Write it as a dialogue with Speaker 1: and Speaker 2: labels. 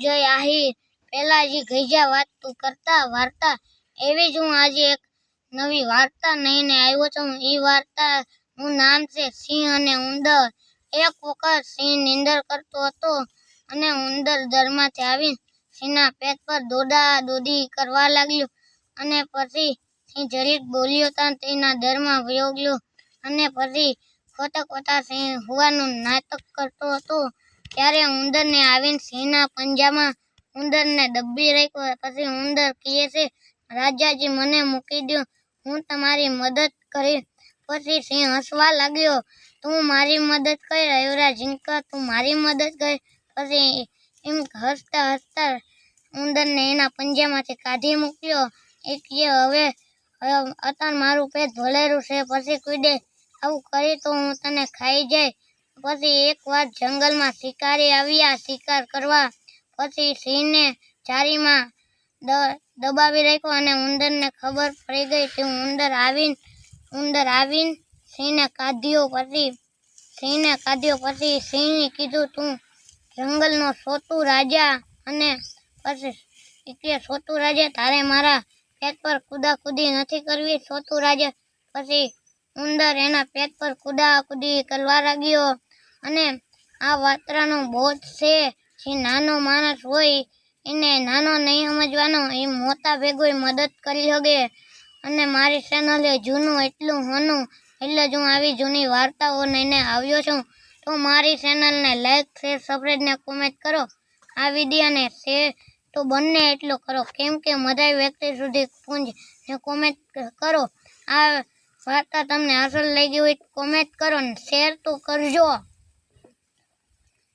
Speaker 1: જય આહીર. પેલા જે ગઈજા વાત કરતા વાર્તા, એવી જ હું આજે એક નવી વાર્તા લઈને આવ્યો છું. એ વાર્તા નું નામ છે સિંહ અને ઉંદર. એક વખત સિંહ નીંદર કરતો હતો અને ઉંદર દરમાંથી આવી સિંહના પેટ પર દોડા દોડી કરવા લાગ્યો અને પછી સિંહ જરીક બોલ્યો ત્યાં તેના દરમાં વયોગ્યો અને પછી ખોટા ખોટા સિંહ હોવાનું નાટક કરતો હતો. ત્યારે ઉંદરને આવીને સિંહના પંજામાં ઉંદરને દબી રાખ્યો. પછી ઉંદર કહે છે, રાજાજી, મને મૂકી દો હું તમારી મદદ કરી પછી સિંહ હસવા લાગ્યો, તું મારી મદદ કર એવરા ઝીંકા, તું મારી મદદ કર. પછી એમ હસતા હસતા ઉંદરને એના પંજામાંથી કાઢી મૂક્યો. એ કહે, હવે અત્યારે મારું પેટ ભરેલું છે. પછી કુદે આવું કરી તો હું તને ખાઈ જાય. પછી એકવાર જંગલમાં શિકારી આવ્યા, શિકાર કરવા. પછી સિંહને જારીમાં દબાવી રાખ્યો અને ઉંદરને ખબર પડી ગઈ કે ઉંદર આવીને ઉંદર આવીને સિંહને કાઢ્યો પછી, સિંહને કાઢ્યો પછી સિંહે કીધું, તું જંગલનો સોતું રાજા અને પછી સોતું રાજા, તારે મારા પેટ પર કુદાકુદી નથી કરવી. સોતું રાજા પછી ઉંદર એના પેટ પર કુદાકુદી કરવા લાગ્યો. અને આ વાર્તાનો બોધ છે જે નાનો માણસ હોય, એને નાનો નહીં સમજવાનો, એ મોટા ભેગોય મદદ કરી શકે. અને મારી ચેનલે જૂનું એટલું હોનું, એટલે જ હું આવી જૂની વાર્તાઓ લઈને આવ્યો છું. તો મારી ચેનલને લાઈક શેર સબસ્ક્રાઈબને કોમેન્ટ કરો. આ વિડીયોને શેર તો બંને એટલો કરો. કેમ કે બધા વ્યક્તિ સુધી પૂંજ ને કોમેન્ટ કરો. આ વાર્તા તમને અસર લાગી હોય કોમેન્ટ કરો ને શેર તો કરજો.